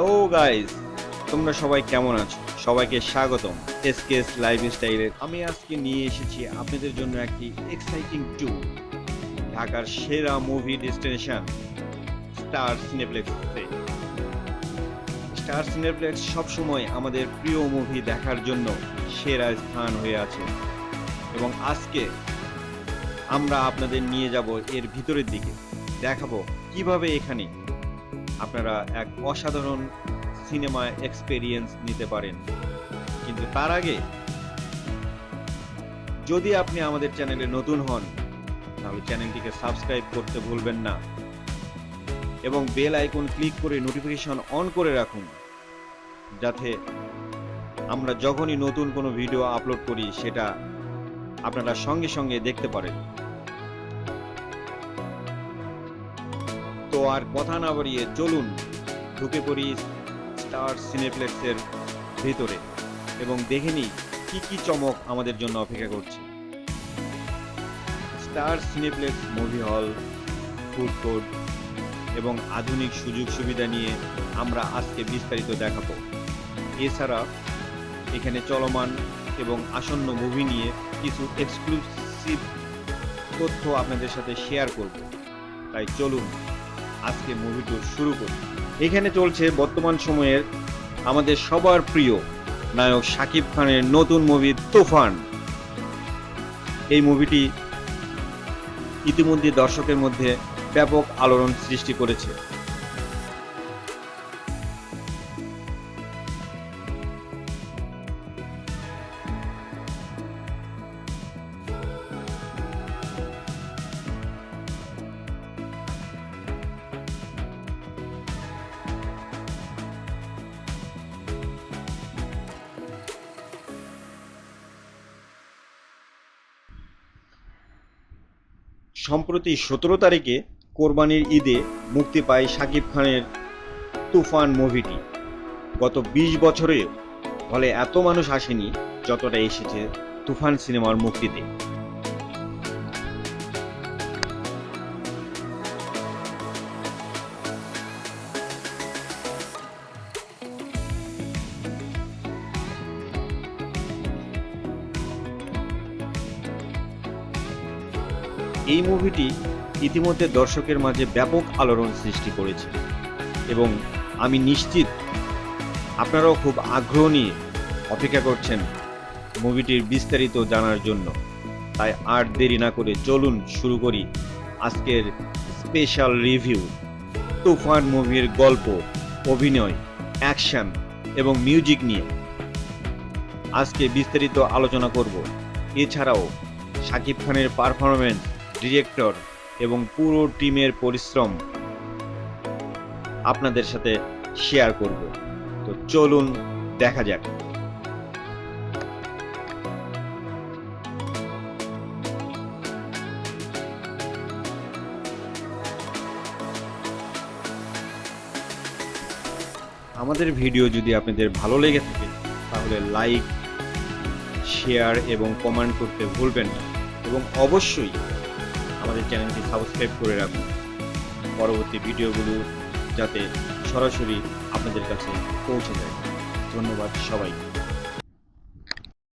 Guys তোমরা সবাই কেমন আছো? সবাইকে স্বাগতম লাইফ স্টাইলে আমি আজকে নিয়ে এসেছি আপনাদের জন্য একটি এক্সাইটিং ট্যুর ঢাকার সেরা মুভি ডেস্টিনেশন স্টার সিনেপ্লেক্সে স্টার সিনেপ্লেক্স সবসময় আমাদের প্রিয় মুভি দেখার জন্য সেরা স্থান হয়ে আছে। এবং আজকে আমরা আপনাদের নিয়ে যাব এর ভিতরের দিকে। দেখাবো কীভাবে এখানে আপনারা এক অসাধারণ সিনেমা এক্সপেরিয়েন্স নিতে পারেন। কিন্তু তার আগে, যদি আপনি আমাদের চ্যানেলে নতুন হন, তাহলে চ্যানেলটিকে সাবস্ক্রাইব করতে ভুলবেন না এবং বেল আইকন ক্লিক করে নোটিফিকেশন অন করে রাখুন, যাতে আমরা যখনই নতুন কোনো ভিডিও আপলোড করি, সেটা আপনারা সঙ্গে সঙ্গে দেখতে পারেন। তো আর কথা না বাড়িয়ে চলুন, ঢুকে পড়ি স্টার সিনেপ্লেক্সের ভেতরে এবং দেখে নিই কি কি চমক আমাদের জন্য অপেক্ষা করছে। Star Cineplex movie hall, food court এবং আধুনিক সুযোগ সুবিধা নিয়ে আমরা আজকে বিস্তারিত দেখাবো। এছাড়া এখানে চলমান এবং আসন্ন মুভি নিয়ে কিছু এক্সক্লুসিভ তথ্য আপনাদের সাথে শেয়ার করব। তাই চলুন আজকে মুভি শুরু করি এখানে চলছে বর্তমান সময়ের আমাদের সবার প্রিয় নায়ক শাকিব খানের নতুন মুভি তুফান। এই মুভিটি ইতিমধ্যে দর্শকের মধ্যে ব্যাপক আলোড়ন সৃষ্টি করেছে। সম্প্রতি সতেরো তারিখে কোরবানির ঈদে মুক্তি পায় শাকিব খানের তুফান মুভিটি। গত ২০ বছরে ফলে এত মানুষ আসেনি যতটা এসেছে তুফান সিনেমার মুক্তিতে। এই মুভিটি ইতিমধ্যে দর্শকের মাঝে ব্যাপক আলোড়ন সৃষ্টি করেছে। এবং আমি নিশ্চিত আপনারাও খুব আগ্রহ নিয়ে অপেক্ষা করছেন মুভিটির বিস্তারিত জানার জন্য। তাই আর দেরি না করে চলুন শুরু করি আজকের স্পেশাল রিভিউ তুফান মুভির গল্প, অভিনয় অ্যাকশন এবং মিউজিক নিয়ে। আজকে বিস্তারিত আলোচনা করব। এছাড়াও শাকিব খানের পারফরমেন্স ডিরেক্টর এবং পুরো টিমের পরিশ্রম আপনাদের সাথে শেয়ার করব। তো চলুন, দেখা যাক। আমাদের ভিডিও যদি আপনাদের ভালো লেগে থাকে, তাহলে লাইক, শেয়ার এবং কমেন্ট করতে ভুলবেন না। এবং অবশ্যই আমাদের চ্যানেলটি সাবস্ক্রাইব করে রাখুন। পরবর্তী ভিডিওগুলো যাতে সরাসরি আপনাদের কাছে পৌঁছে যায়। ধন্যবাদ সবাইকে।